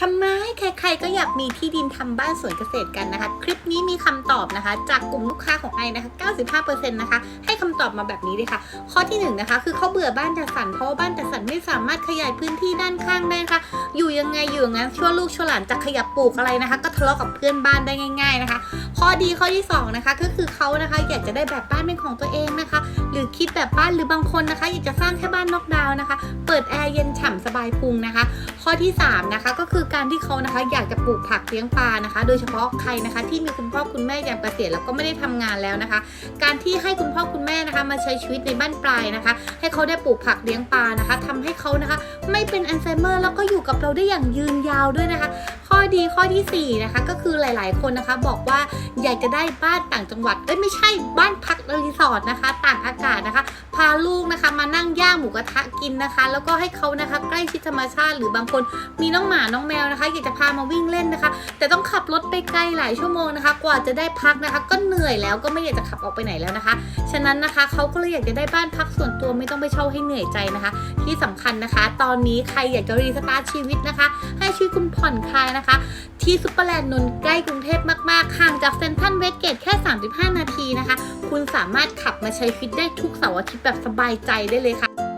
ทำไมใครๆก็อยากมีที่ดินทำบ้านสวนเกษตรกันนะคะ คลิปนี้มีคำตอบนะคะ จากกลุ่มลูกค้าของไอนะคะ 95%นะคะ ให้คำตอบมาแบบนี้เลยค่ะ ข้อที่1นงนะคะ คือเขาเบื่อบ้านจัดสรรเพราะบ้านจัดสรรไม่สามารถขยายพื้นที่ด้านข้างได้นะคะ อยู่ยังไงอยู่งั้นชั่วลูกชั่วหลานจะขยับปลูกอะไรนะคะ ก็ทะเลาะกับเพื่อนบ้านได้ง่าย ๆนะคะ ข้อดีข้อที่สองนะคะก็คือเขานะคะอยากจะได้แบบบ้านเป็นของตัวเองนะคะ หรือคิดแบบบ้านหรือบางคนนะคะ อยากจะสร้างแค่บ้านนอกดาวนะคะ เปิดแอร์เย็น บายพุงนะคะ ข้อที่3นะคะก็คือการที่เขานะคะอยากจะปลูกผักเลี้ยงปลานะคะ โดยเฉพาะใครนะคะ ที่มีคุณพ่อคุณแม่ยามเกษียณแล้วก็ไม่ได้ทำงานแล้วนะคะ การที่ให้คุณพ่อคุณแม่นะคะมาใช้ชีวิตในบ้านปลายนะคะ ให้เขาได้ปลูกผักเลี้ยงปลานะคะทำให้เขานะคะ ไม่เป็นอัลไซเมอร์แล้วก็อยู่กับเราได้อย่างยืนยาวด้วยนะคะ ข้อดีข้อทีสี่ 4 นะคะ ก็คือหลาย ๆ คนนะคะ บอกว่าอยากจะได้บ้านต่างจังหวัด เอ้ยไม่ใช่บ้านพักรีสอร์ทนะคะ ต่างอากาศนะคะ พาลูกนะคะมานั่งย่างหมูกระทะกินนะคะ แล้วก็ให้เขานะคะ ใกล้ชิดธรรมชาติ หรือบางคนมีน้องหมาน้องแมวนะคะ อยากจะพามาวิ่งเล่นนะคะ แต่ต้องขับรถไปไกลหลายชั่วโมงนะคะ กว่าจะได้พักนะคะ ก็เหนื่อยแล้วก็ไม่อยากจะขับออกไปไหนแล้วนะคะ ฉะนั้นนะคะเขาก็เลยอยากจะได้บ้านพักส่วนตัวไม่ต้องไปเช่าให้เหนื่อยใจนะคะ ที่สำคัญนะคะ ตอนนี้ใครอยากจะรีสตาร์ทชีวิตนะคะ ให้ชีวิตคุณผ่อนคลายนะคะที่ซุปเปอร์แลนด์นนท์ใกล้กรุงเทพมากๆห่างจากเซ็นทรัลเวสเกตแค่ 35 นาทีนะคะ คุณสามารถขับมาใช้ฟิตได้ทุกเสาร์อาทิตย์แบบสบายใจได้เลยค่ะ